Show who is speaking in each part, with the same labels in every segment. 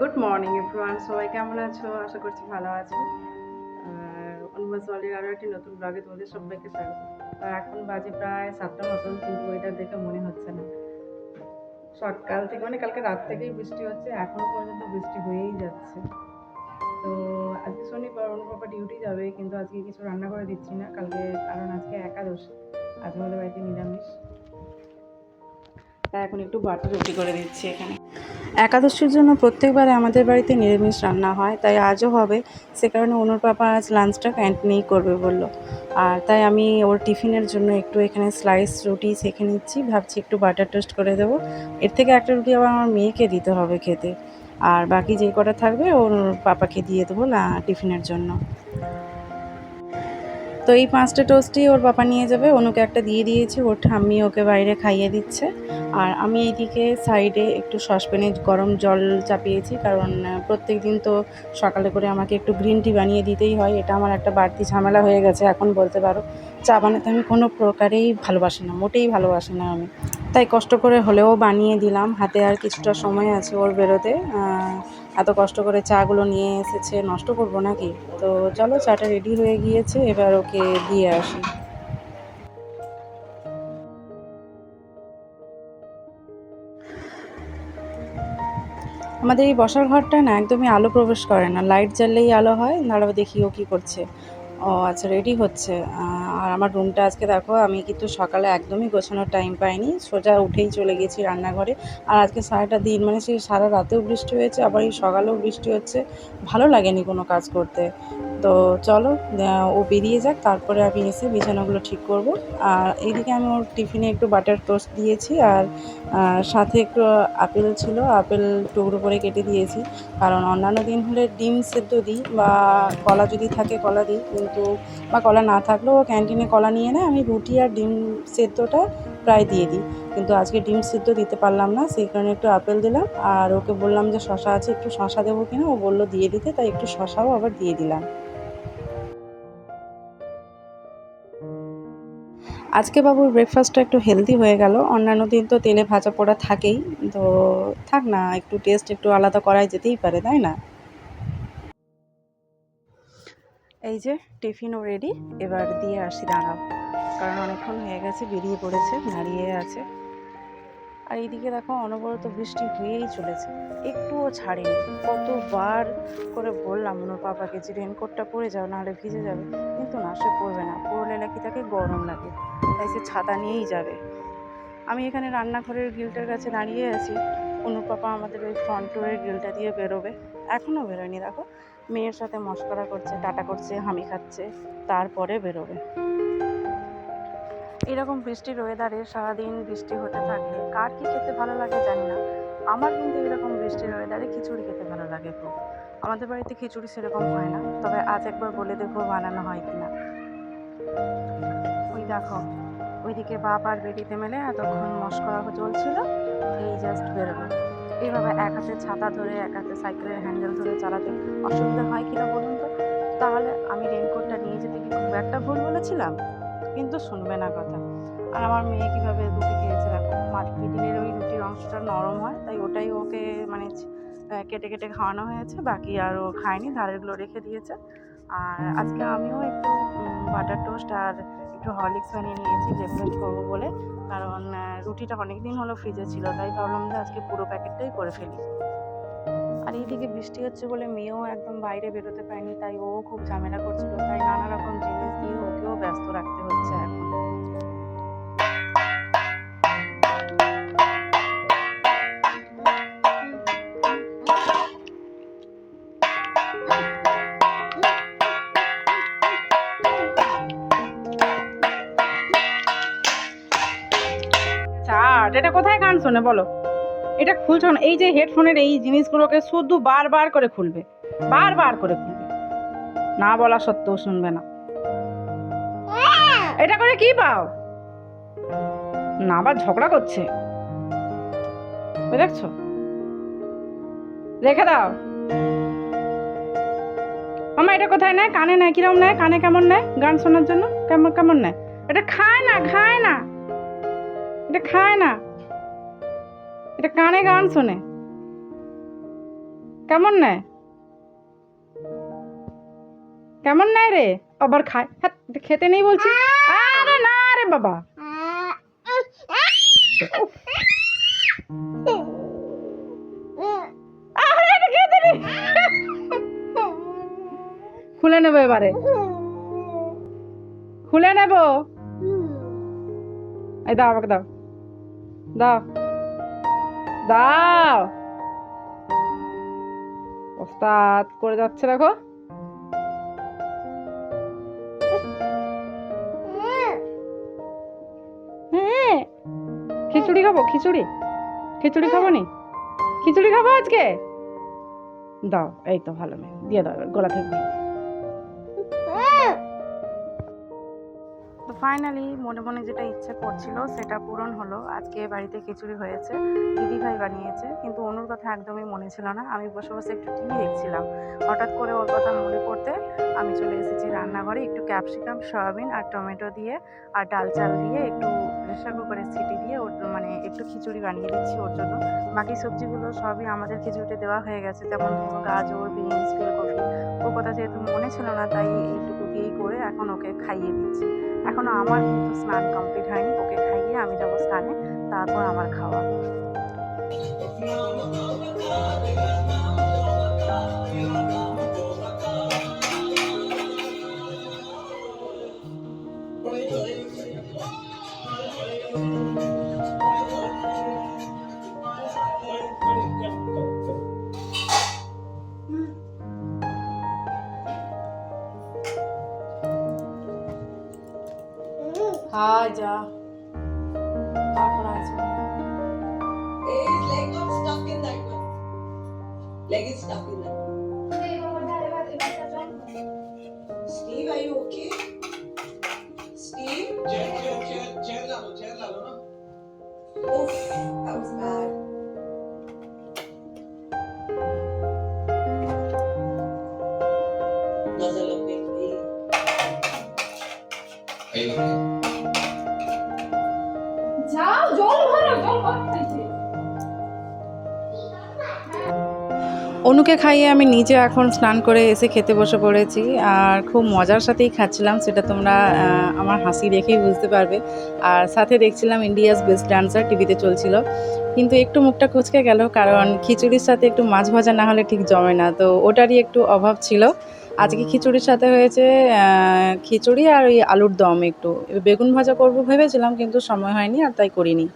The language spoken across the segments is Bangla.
Speaker 1: গুড মর্নিং এভরিওয়ান সবাই কেমন আছো? আশা করছি ভালো আছো। অনুবাদ সলির আরও একটি নতুন ব্লগে তোমাদের সবাইকে স্বাগত। আর এখন বাজে প্রায় সাতটা মতন, কিন্তু ওয়েদার দেখে মনে হচ্ছে না। সকাল থেকে মানে কালকে রাত থেকেই বৃষ্টি হচ্ছে এখনও পর্যন্ত বৃষ্টি হয়েই যাচ্ছে। তো আজকে শনিবার, অনুপাপা ডিউটি যাবে, কিন্তু আজকে কিছু রান্না করে দিচ্ছি না। কালকে, কারণ আজকে একাদশ। আজকে আমাদের বাড়িতে নিরামিষ। তাই এখন একটু বাটা রুটি করে দিচ্ছি এখানে। একাদশীর জন্য প্রত্যেকবারে আমাদের বাড়িতে নিরামিষ রান্না হয়, তাই আজও হবে। সে কারণে অনুর পাপা আজ লাঞ্চটা ক্যান্টিনেই করবে বলল। আর তাই আমি ওর টিফিনের জন্য একটু এখানে স্লাইস রুটি সেঁকে নিচ্ছি, ভাবছি একটু বাটার টোস্ট করে দেবো। এর থেকে একটা রুটি আবার আমার মেয়েকে দিতে হবে খেতে। আর বাকি যে কটা থাকবে, ওর পাপাকে দিয়ে দেবো লা- টিফিনের জন্য। তো এই পাঁচটা টোস্টই ওর বাবা নিয়ে যাবে। অনুকে একটা দিয়ে দিয়েছি। ওর ঠাম্মি ওকে বাইরে খাইয়ে দিচ্ছে। আর আমি এইদিকে সাইডে একটু সসপ্যানে গরম জল চাপিয়েছি। কারণ প্রত্যেক দিন তো সকালে করে আমাকে একটু গ্রিন টি বানিয়ে দিতেই হয়। এটা আমার একটা বাড়তি ঝামেলা হয়ে গেছে এখন বলতে পারো। চা বানাতে আমি কোনো প্রকারেই ভালোবাসি না, মোটেই ভালোবাসি না আমি। তাই কষ্ট করে হলেও বানিয়ে দিলাম। হাতে আর কিছুটা সময় আছে ওর বেরোতে। এত কষ্ট করে চাগুলো নিয়ে এসেছে, নষ্ট করব নাকি? তো চলো, চাটা রেডি হয়ে গিয়েছে, এবার ওকে দিয়ে আসি। আমাদের এই বসার ঘরটা না একদমই আলো প্রবেশ করে না। লাইট জ্বাললেই আলো হয়, দাঁড়াও দেখি ও কী করছে। ও আচ্ছা রেডি হচ্ছে। আর আমার রুমটা আজকে দেখো, আমি কিন্তু সকালে একদমই গোছানোর টাইম পাইনি। সোজা উঠেই চলে গেছি রান্নাঘরে। আর আজকে সারাটা দিন মানে সেই সারা রাতেও বৃষ্টি হয়েছে, আবার এই সকালেও বৃষ্টি হচ্ছে। ভালো লাগেনি কোনো কাজ করতে। তো চলো ও বেরিয়ে যাক, তারপরে আমি এসে বিছানাগুলো ঠিক করব। আর এইদিকে আমি ওর টিফিনে একটু বাটার টোস্ট দিয়েছি আর সাথে একটু আপেল ছিল, আপেল টুকরো করে কেটে দিয়েছি। কারণ অন্যান্য দিন হলে ডিম সেদ্ধ দিই বা কলা যদি থাকে কলা দিই, কিন্তু বা কলা না থাকলেও ও ক্যান্টিনে কলা নিয়ে নেয়, আমি রুটি আর ডিম সেদ্ধটা প্রায় দিয়ে দিই। কিন্তু আজকে ডিম সেদ্ধ দিতে পারলাম না, সেই কারণে একটু আপেল দিলাম। আর ওকে বললাম যে শশা আছে, একটু শশা দেবো কিনা? ও বলল দিয়ে দিতে, তাই একটু শশাও আবার দিয়ে দিলাম। আজকে বাবুর ব্রেকফাস্টটা একটু হেলদি হয়ে গেল। অন্যান্য দিন তো তেলে ভাজা পোড়া থাকেই। তো থাক না, একটু টেস্ট একটু আলাদা করাই যেতেই পারে, তাই না? এই যে, টিফিনও রেডি এবার দিয়ে আসি দাঁড়াও। কারণ অনেকক্ষণ হয়ে গেছে, বেরিয়ে পড়েছে দাঁড়িয়ে আছে। আর এইদিকে দেখো অনবরত বৃষ্টি হয়েই চলেছে। একটুও ছাড়েনি। কতবার করে বললাম ওনার পাপাকে যে রেনকোটটা পরে যাও, নাহলে ভিজে যাবে। কিন্তু না, সে পরবে না। পরলে নাকি তাকে গরম লাগে। তাই সে ছাতা নিয়েই যাবে। আমি এখানে রান্নাঘরের গ্রিলটার কাছে দাঁড়িয়ে আছি। অনুর পাপা আমাদের ওই ফ্রন্ট ডোরের গ্রিলটা দিয়ে বেরোবে। এখনও বেরোয়নি, দেখো। মেয়ের সাথে মস্করা করছে, টাটা করছে, হামি খাচ্ছে, তারপরে বেরোবে। এরকম বৃষ্টির ওয়েদারে সারাদিন বৃষ্টি হতে থাকলে কার কি খেতে ভালো লাগে জানি না। আমার কিন্তু এরকম বৃষ্টির ওয়েদারে খিচুড়ি খেতে ভালো লাগে খুব। আমাদের বাড়িতে খিচুড়ি সেরকম হয় না। তবে আজ একবার বলে দেখব বানানো হয় কিনা। ওই দেখো, ওইদিকে বাপ আর বেরিতে মেলে এতক্ষণ মস্করা চলছিল, এই জাস্ট বেরোলো। এইভাবে এক হাতে ছাতা ধরে, এক হাতে সাইকেলের হ্যান্ডেল ধরে চালাতে অসুবিধা হয় কিনা বলুন তো? তাহলে আমি রেনকোটটা নিয়ে যেতে কি খুব একটা ভুল বলেছিলাম? কিন্তু শুনবে না কথা। আর আমার মেয়ে কীভাবে রুটি খেয়েছে দেখো। মিডিলের ওই রুটির অংশটা নরম হয়, তাই ওটাই ওকে মানে কেটে কেটে খাওয়ানো হয়েছে। বাকি আর ও খায়নি ধারেরগুলো রেখে দিয়েছে। আর আজকে আমিও একটু বাটার টোস্ট আর একটু হরলিক্স বানিয়ে নিয়েছি ব্রেকফাস্ট করব বলে। কারণ রুটিটা অনেক দিন হলো ফ্রিজে ছিল, তাই ভাবলাম যে আজকে পুরো প্যাকেটটাই করে ফেলি। আর এইদিকে বৃষ্টি হচ্ছে বলে মেয়েও একদম বাইরে বেরোতে পারেনি, তাই ও খুব ঝামেলা করছিল। তাই নানা রকম জিনিস দিয়ে ওকেও শোনে বলো? এটা খুলছো না? এই যে হেডফোনের এই জিনিসগুলোকে শুধু বারবার করে খুলবে। বারবার করে খুলবে। না বলা সত্ত্বেও শুনবে না। এটা করে কি পাও? না আবার ঝগড়া করছে। দেখছ রেখে দাও। আমার এটা কোথায় নেয়? কানে নেয়? কিরম নেয়? কানে কেমন নেয়? গান শোনার জন্য? কেমন কেমন নেয়? এটা খায় না খায় না। এটা খায় না। এটা কানে গান শোনে। কেমন নেয়? কেমন নেয় রে? আবার খায়। হ্যাঁ খেতে নেই বলছি। আরে না রে বাবা। খুলে নেব এবারে। খুলে নেব। এই দাও আমাকে দাও। দাও। দাও। ওস্তাদ করে যাচ্ছে দেখো। হ্যাঁ। খিচুড়ি খাব খিচুড়ি। খিচুড়ি খাব নি খিচুড়ি খাব আজকে? দাও এই তো ভালো মেয়ে। দিয়ে দাও গলা থেকে। ফাইনালি মনে মনে যেটা ইচ্ছে করছিল, সেটা পূরণ হলো। আজকে বাড়িতে খিচুড়ি হয়েছে, দিদিভাই বানিয়েছে, কিন্তু অনুর কথা একদমই মনে ছিল না। আমি বসে বসে একটু টিভি দেখছিলাম। হঠাৎ করে ওর কথা মনে পড়তে আমি চলে এসেছি রান্নাঘরে, একটু ক্যাপসিকাম, সয়াবিন আর টমেটো দিয়ে আর ডাল চাল দিয়ে একটু প্রেশার কুকারে সিটি দিয়ে ওর মানে একটু খিচুড়ি বানিয়ে দিচ্ছি ওর জন্য। বাকি সবজিগুলো সবই আমাদের খিচুড়িতে দেওয়া হয়ে গেছে, যেমন গাজর, বিনস, ফুলকপি। ওর কথা যেহেতু মনে ছিল না, তাই এইটুকু দিয়েই করে এখন ওকে খাইয়ে এখনও আমার কিন্তু স্নান কমপ্লিট হয়নি ওকে খাইয়ে আমি যাব স্নানে তারপর আমার খাওয়া। হাই যা অনুকে খাইয়ে আমি নিজে এখন স্নান করে এসে খেতে বসে পড়েছি আর খুব মজার সাথেই খাচ্ছিলাম, সেটা তোমরা আমার হাসি দেখেই বুঝতে পারবে। আর সাথে দেখছিলাম ইন্ডিয়াস বেস্ট ডান্সার টিভিতে চলছিল। কিন্তু একটু মুখটা কুচকে গেল, কারণ খিচুড়ির সাথে একটু মাছ ভাজা না হলে ঠিক জমে না। তো ওটারই একটু অভাব ছিল। আজকে খিচুড়ির সাথে হয়েছে খিচুড়ি আর ওই আলুর দম একটু। বেগুন ভাজা করব ভেবেছিলাম, কিন্তু সময় হয়নি আর তাই করিনি।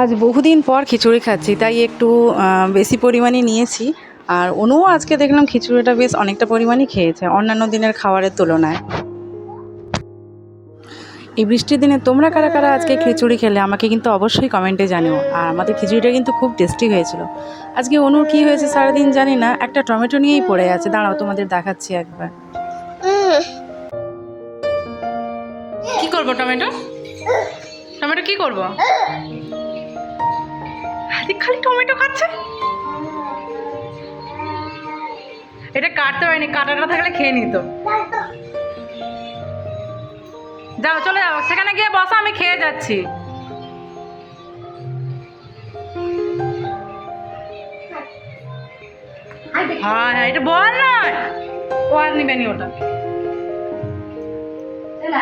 Speaker 1: আজ বহুদিন পর খিচুড়ি খাচ্ছি, তাই একটু বেশি পরিমাণে নিয়েছি। আর অনুও আজকে দেখলাম খিচুড়িটা বেশ অনেকটা পরিমাণই খেয়েছে, অন্যান্য দিনের খাবারের তুলনায়। এই বৃষ্টির দিনে তোমরা কারা কারা আজকে খিচুড়ি খেলে, আমাকে কিন্তু অবশ্যই কমেন্টে জানিও। আর আমাদের খিচুড়িটা কিন্তু খুব টেস্টি হয়েছিল। আজকে অনুর কী হয়েছে সারাদিন জানি না, একটা টমেটো নিয়েই পড়ে আছে। দাঁড়াও, তোমাদের দেখাচ্ছি একবার। কি করব, টমেটো? টমেটো কি করব? আরে খালি টমেটো খাচ্ছে? এটা কাটতে পারিনি, কাটাটা থাকলে খেয়ে নিত। যাও, চলে যাও, সেখানে গিয়ে বসো, আমি খেয়ে যাচ্ছি। হ্যাঁ হ্যাঁ এটা বল নয় ও আর নিবে নি ওটা।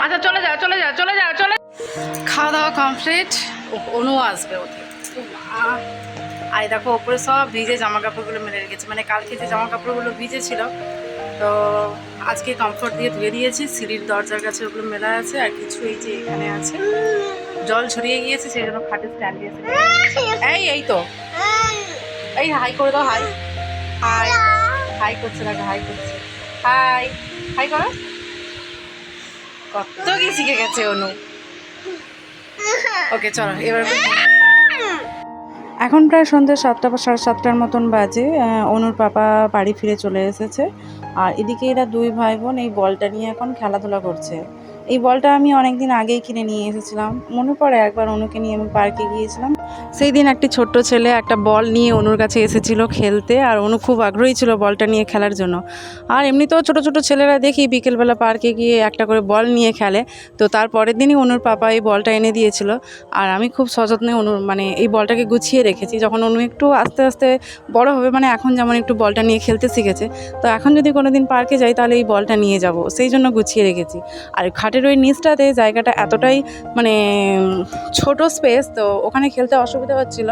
Speaker 1: আচ্ছা চলে যাও চলে যাও চলে যাও, চলে খাওয়া দাওয়া কমপ্লিট অনু আসবে ওদের আর দেখো, ওপরে সব ভিজে জামা কাপড়গুলো মেলে রেখেছে। মানে কালকে যে জামা কাপড়গুলো ভিজে ছিল তো আজকে কমফোর্ট দিয়ে ধুয়ে দিয়েছি। সিঁড়ির দরজার কাছে ওগুলো মেলা আছে, আর কিছু এই যে এখানে আছে। জল ছড়িয়ে গিয়েছে, সেই জন্য খাটে স্ট্যান্ড দিয়েছে। এই এই তো। এই হাই করে দাও হাই হাই হাই করছে না হাই করছে। হাই হাই করো। কত কি শিখে গেছে, অনু? ওকে চলো, এবার এখন প্রায় সন্ধ্যা সাতটা বা সাড়ে সাতটার মতন বাজে। অনুর পাপা বাড়ি ফিরে চলে এসেছে। আর এদিকে এরা দুই ভাই বোন এই বলটা নিয়ে এখন খেলাধুলা করছে। এই বলটা আমি অনেক দিন আগেই কিনে নিয়ে এসেছিলাম। মনে পড়ে একবার অনুকে নিয়ে আমি পার্কে গিয়েছিলাম। সেই দিন একটি ছোট্ট ছেলে একটা বল নিয়ে অনুর কাছে এসেছিল খেলতে আর অনু খুব আগ্রহী ছিল বলটা নিয়ে খেলার জন্য। আর এমনিতেও ছোট ছোট ছেলেরা দেখি বিকেলবেলা পার্কে গিয়ে একটা করে বল নিয়ে খেলে। তো তার পরের দিনই অনুর পাপা এই বলটা এনে দিয়েছিল। আর আমি খুব সযত্নে অনু মানে এই বলটাকে গুছিয়ে রেখেছি। যখন অনু একটু আস্তে আস্তে বড় হবে মানে এখন যেমন একটু বলটা নিয়ে খেলতে শিখেছে। তো এখন যদি কোনো দিন পার্কে যাই তাহলে এই বলটা নিয়ে যাব। সেই জন্য গুছিয়ে রেখেছি। আর খাটের ওই নিচটাতে জায়গাটা এতটাই মানে ছোট স্পেস তো ওখানে খেলতে অসুবিধা হচ্ছিল।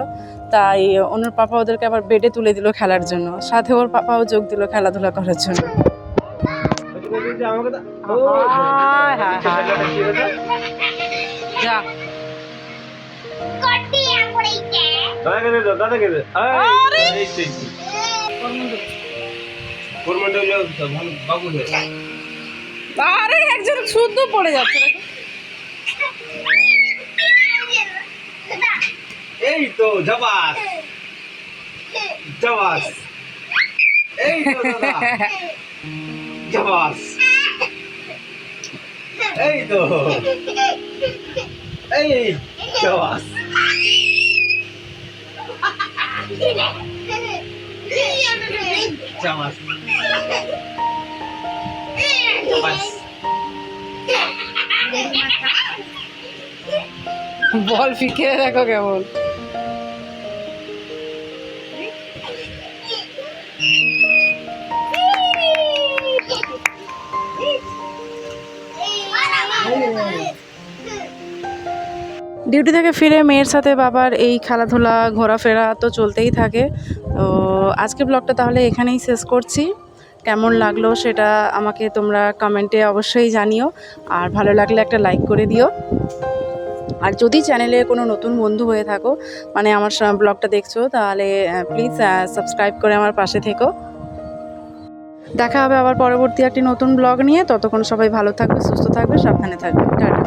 Speaker 1: তাই অনুর পাপা ওদেরকে আবার বেডে তুলে দিল খেলার জন্য। সাথে ওর পাপাও যোগ দিল খেলাধুলা করার জন্য। যা। আরে! একজন শুদ্ধ পড়ে যাচ্ছে
Speaker 2: এই তো, জবাস। জবাস। এই তো জবাস। এই তো। এই জবাস।
Speaker 1: বল ফিকে দেখো কেমন। ডিউটি থেকে ফিরে মেয়ের সাথে বাবার এই খেলাধুলা, ঘোরাফেরা তো চলতেই থাকে। তো আজকের ব্লগটা তাহলে এখানেই শেষ করছি। কেমন লাগল সেটা আমাকে তোমরা কমেন্টে অবশ্যই জানিও। আর ভালো লাগলে একটা লাইক করে দিও। আর যদি চ্যানেলে কোনো নতুন বন্ধু হয়ে থাকো মানে আমার ব্লগটা দেখছ, তাহলে প্লিজ সাবস্ক্রাইব করে আমার পাশে থেকো। দেখা হবে আবার পরবর্তী একটি নতুন ব্লগ নিয়ে। ততক্ষণ সবাই ভালো থাকবে, সুস্থ থাকবে, সাবধানে থাকবে। টাটা।